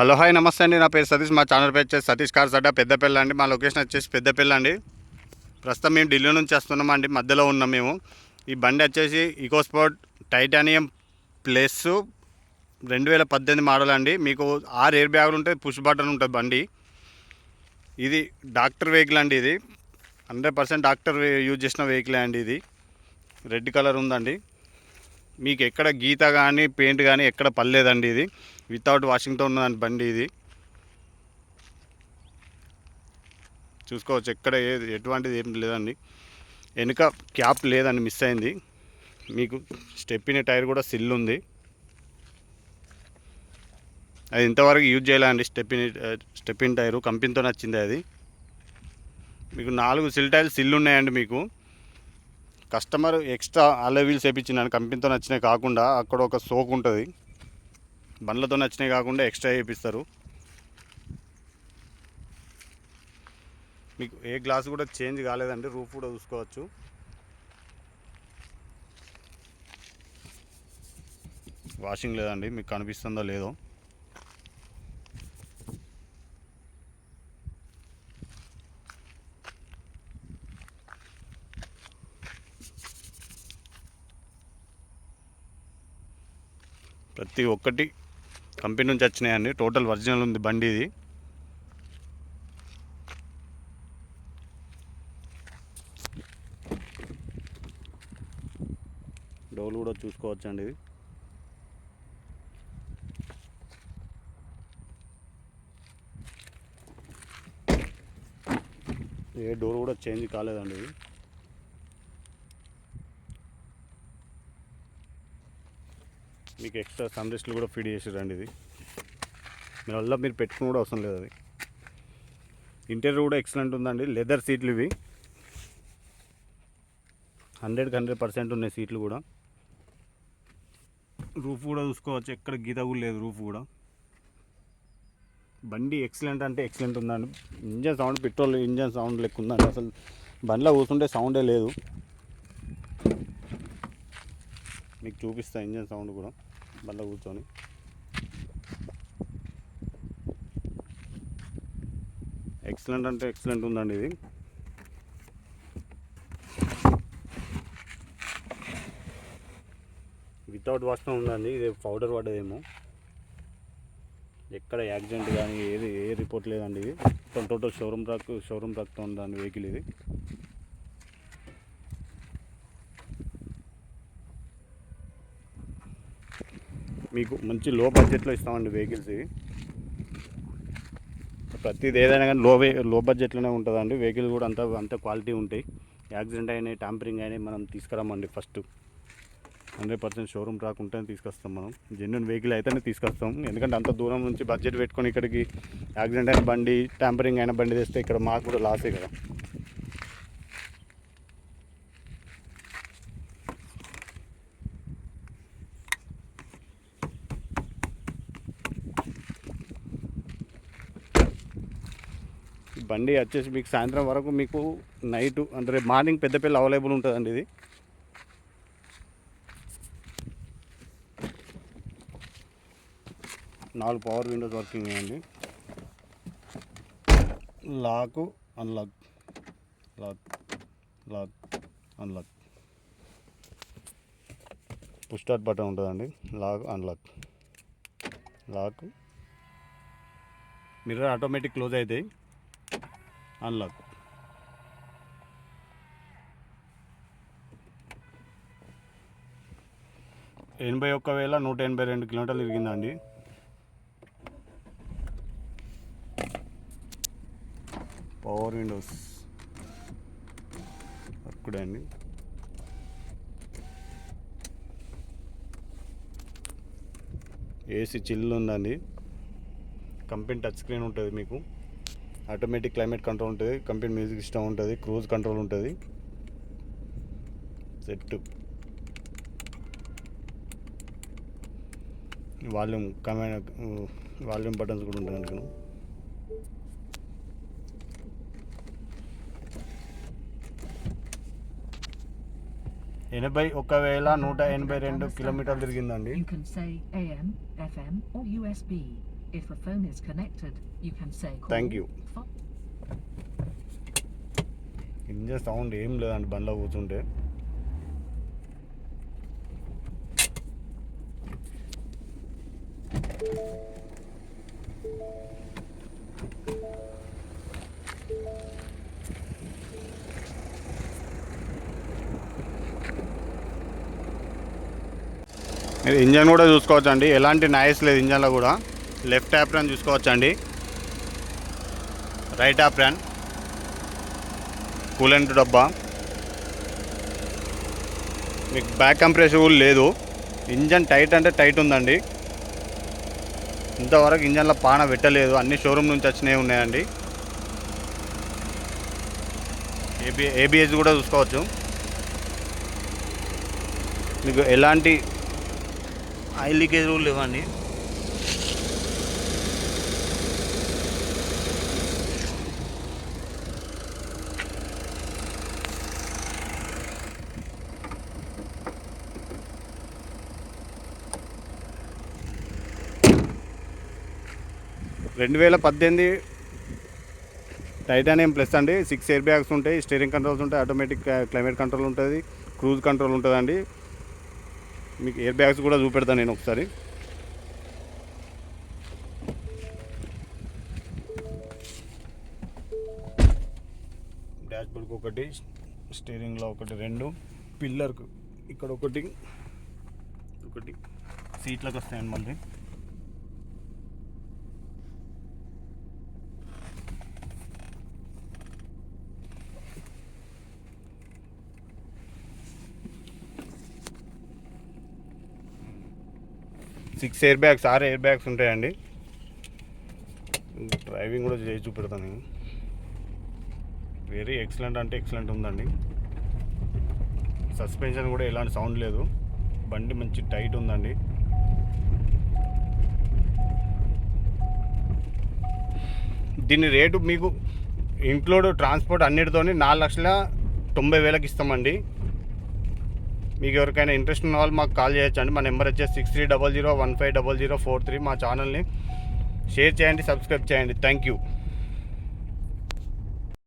Hello hi నమస్తే అండి. నా పేరు సతీష్. మా ఛానల్ పేరు వచ్చేసి సతీష్ కార్ సడ్డా పెద్దపల్లి అండి. మా లొకేషన్ వచ్చేసి పెద్దపల్లి అండి. ప్రస్తుతం మేము ఢిల్లీ నుంచి వస్తున్నాం అండి. మధ్యలో ఉన్నాం మేము. ఈ బండి వచ్చేసి ఈకోస్పోర్ట్ టైటానియం ప్లస్ రెండు వేల పద్దెనిమిది మోడల్ అండి. మీకు ఆరు ఎయిర్ బ్యాగులు ఉంటాయి పుష్ బటన్ ఉంటుంది బండి. ఇది డాక్టర్ వెహికల్ అండి ఇది. హండ్రెడ్ పర్సెంట్ డాక్టర్ యూజ్ చేసిన వెహికల్ అండి ఇది. రెడ్ కలర్ ఉందండి. మీకు ఎక్కడ గీత కానీ పెయింట్ కానీ ఎక్కడ పర్లేదండి ఇది. వితౌట్ వాషింగ్తో ఉన్నదండి బండి ఇది. చూసుకోవచ్చు ఎక్కడ ఏది ఎటువంటిది ఏం లేదండి. వెనుక క్యాప్ లేదండి మిస్ అయింది. మీకు స్టెప్పిన టైర్ కూడా సిల్ ఉంది. అది ఇంతవరకు యూజ్ చేయాలండి స్టెప్పిన్ స్టెప్పిన్ టైరు. కంపెనీతో నచ్చింది అది. మీకు నాలుగు సిల్ టైర్లు సిల్ ఉన్నాయండి మీకు. కస్టమర్ ఎక్స్ట్రా అలే వీల్స్ వేయించినాను కంపెనీతో నచ్చినాయి కాకుండా అక్కడ ఒక సోక్ ఉంటుంది. బండ్లతో నచ్చినాయి కాకుండా ఎక్స్ట్రా వేయిస్తారు మీకు ఏ గ్లాస్ కూడా చేంజ్ కాలేదండి రూఫ్ కూడా చూసుకోవచ్చు. వాషింగ్ లేదండి మీకు కనిపిస్తుందో లేదో. ప్రతి ఒక్కటి కంపెనీ నుంచి వచ్చినాయండి టోటల్ ఒరిజినల్ ఉంది బండి ఇది. డోర్లు కూడా చూసుకోవచ్చండి ఇది ఏ డోర్ కూడా చేంజ్ కాలేదండి ఇది మీకు ఎక్స్ట్రా సన్ రెస్ట్లు కూడా ఫీడ్ చేసారండి ఇది. మీరు వల్ల మీరు పెట్టుకుని కూడా అవసరం లేదు అది. ఇంటీరియర్ కూడా ఎక్సలెంట్ ఉందండి. లెదర్ సీట్లు ఇవి. హండ్రెడ్కి హండ్రెడ్ పర్సెంట్ ఉన్నాయి సీట్లు కూడా. రూఫ్ కూడా చూసుకోవచ్చు. ఎక్కడ గీత కూడా లేదు రూఫ్ కూడా. బండి ఎక్సలెంట్ అంటే ఎక్సలెంట్ ఉందండి. Engine sound petrol engine sound లెక్క ఉందండి. అసలు బండిలో కూర్చుంటే సౌండే లేదు. మీకు చూపిస్తా ఇంజన్ సౌండ్ కూడా. బండ్లో కూర్చొని. ఎక్సలెంట్ అంటే ఎక్సలెంట్ ఉందండి ఇది. వితౌట్ వాష్తో ఉందండి ఇది పౌడర్ పడ్డదేమో. ఎక్కడ యాక్సిడెంట్ కానీ ఏది ఏ రిపోర్ట్ లేదండి ఇది. మొత్తం టోటల్ షోరూమ్ ట్రక్ షోరూమ్ ట్రక్తో ఉందండి వెహికల్ ఇది. మీకు మంచి లో బడ్జెట్లో ఇస్తామండి వెహికల్స్ ఇవి. ప్రతిది ఏదైనా కానీ లో వే లో బడ్జెట్లోనే ఉంటుందండి. వెహికల్ కూడా అంత అంత క్వాలిటీ ఉంటాయి. యాక్సిడెంట్ అయినాయి ట్యాంపరింగ్ అయినాయి మనం తీసుకురామండి ఫస్ట్ హండ్రెడ్ పర్సెంట్ షోరూమ్ రాకుంటే తీసుకొస్తాం మనం. జెన్యున్ వెహికల్ అయితేనే తీసుకొస్తాం. ఎందుకంటే అంత దూరం నుంచి బడ్జెట్ పెట్టుకొని ఇక్కడికి యాక్సిడెంట్ అయిన బండి ట్యాంపరింగ్ అయిన బండి తెస్తే ఇక్కడ మాకు కూడా లాసే కదా. బండి వచ్చేసి మీకు సాయంత్రం వరకు మీకు నైట్ అంటే రేపు మార్నింగ్ పెద్దపల్లి అవైలబుల్ ఉంటుందండి ఇది. నాలుగు పవర్ విండోస్ వర్కింగ్ అండి. Lock unlock lock lock unlock push start button ఉంటుందండి. Lock unlock lock mirror automatic close అవుతాయి అన్లాక్ ఎనభై ఒక్క వేల నూట ఎనభై రెండు కిలోమీటర్లు తిరిగిందండి. పవర్ విండోస్ వర్క్డే అండి. ఏసీ చిల్లు ఉందండి కంపెనీ టచ్ స్క్రీన్ ఉంటుంది మీకు. ఆటోమేటిక్ క్లైమేట్ కంట్రోల్ ఉంటుంది కంపెనీ మ్యూజిక్ సిస్టమ్ ఉంటుంది క్రూజ్ కంట్రోల్ ఉంటుంది. Set volume command volume buttons కూడా ఉంటుంది అనుకున్నాను ఎనభై ఒక వేల నూట ఎనభై రెండు కిలోమీటర్లు తిరిగిందండి. If a phone is connected, you can say call. Thank you. fo- engine sound ఏం లేదండి బండ్లో కూర్చుంటే మీరు ఇంజన్ కూడా చూసుకోవచ్చండి ఎలాంటి నాయిస్ లేదు ఇంజన్లో కూడా లెఫ్ట్ యాప్రాన్ చూసుకోవచ్చండి. రైట్ యాప్రాన్ కూలెంట్ డబ్బా. మీకు బ్యాక్ కంప్రెసిబుల్ కూడా లేదు. ఇంజన్ టైట్ అంటే టైట్ ఉందండి. ఇంతవరకు ఇంజన్లో పాన పెట్టలేదు. అన్ని షోరూమ్ నుంచి వచ్చినవి ఉన్నాయండి. ఏబి ఏబిఎస్ కూడా చూసుకోవచ్చు. మీకు ఎలాంటి ఆయిల్ లీకేజ్ కూడా లేవండి. రెండు వేల పద్దెనిమిది టైటానియం ప్లస్ అండి. సిక్స్ ఎయిర్ బ్యాగ్స్ ఉంటాయి స్టీరింగ్ కంట్రోల్స్ ఉంటాయి ఆటోమేటిక్ క్లైమేట్ కంట్రోల్ ఉంటుంది క్రూజ్ కంట్రోల్ ఉంటుందండి. మీకు ఎయిర్ బ్యాగ్స్ కూడా చూపెడతాను నేను ఒకసారి. డాష్బోర్డ్కి ఒకటి స్టీరింగ్లో ఒకటి రెండు పిల్లర్కు ఇక్కడ ఒకటి ఒకటి సీట్లకు వస్తాయండి మళ్ళీ. సిక్స్ ఎయిర్ బ్యాగ్స్ ఆరు ఎయిర్ బ్యాగ్స్ ఉంటాయండి. డ్రైవింగ్ కూడా చేసి చూపెడతాను నేను. వెరీ ఎక్సలెంట్ అంటే ఎక్సలెంట్ ఉందండి. సస్పెన్షన్ కూడా ఎలాంటి సౌండ్ లేదు. బండి మంచి టైట్ ఉందండి. దీని రేటు మీకు ఇంక్లూడ్ ట్రాన్స్పోర్ట్ అన్నిటితోని నాలుగు లక్షల తొంభై వేలకు ఇస్తామండి. మీకు ఎవరికైనా ఇంట్రెస్ట్ ఉన్న వాళ్ళు మాకు కాల్ చేయొచ్చండి. మా నెంబర్ వచ్చేసి six three double zero one five double zero four three మా ఛానల్ని షేర్ చేయండి సబ్స్క్రైబ్ చేయండి. Thank you